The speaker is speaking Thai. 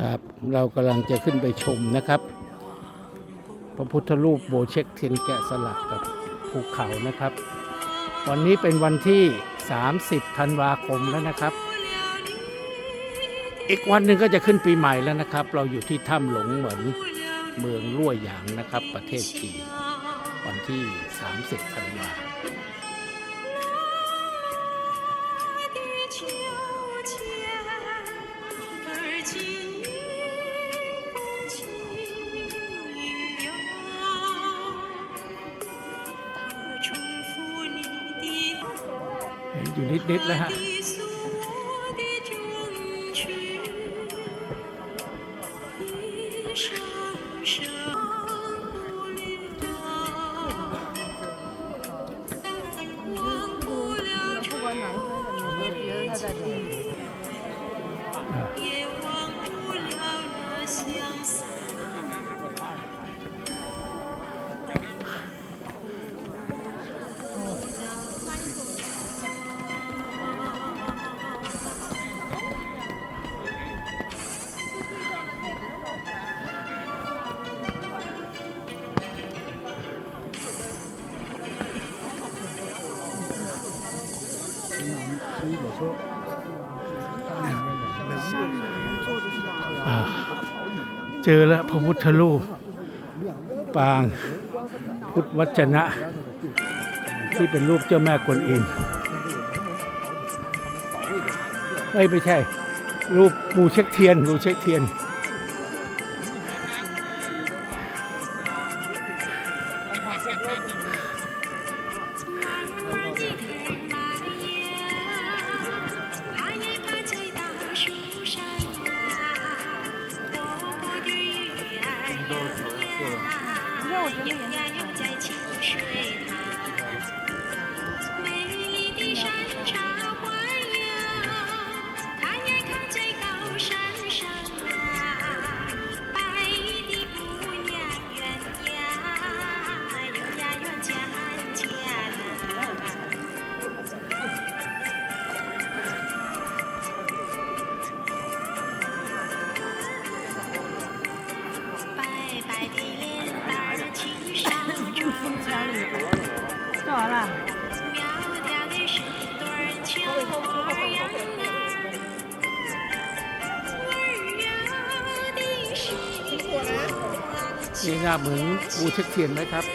ครับเรากำลังจะขึ้นไปชมนะครับ พระพุทธรูปโบเช็คเทียนแกะสลักกับภูเขานะครับ วันนี้เป็นวันที่ 30 ธันวาคมแล้วนะครับ อีกวันหนึ่งก็จะขึ้นปีใหม่แล้วนะครับ เราอยู่ที่ถ้ำหลงเหมือนเมืองลั่วหยางนะครับ ประเทศจีนวันที่ 30 ธันวา 地秋千，而今 อยู่นิดๆแล้วฮะ的 เจอแล้วพระพุทธรูป ปางพุทธวจนะ ที่เป็นรูปเจ้าแม่กวนอิมไม่ไม่ใช่ รูปปูเช็คเทียนปูเช็คเทียน 呀啦呀啦游儿，干完了。苗条的身段儿，俏花样儿，温柔的心。 นี่หน้าเหมือนปูเช็คเทียนไหมครับ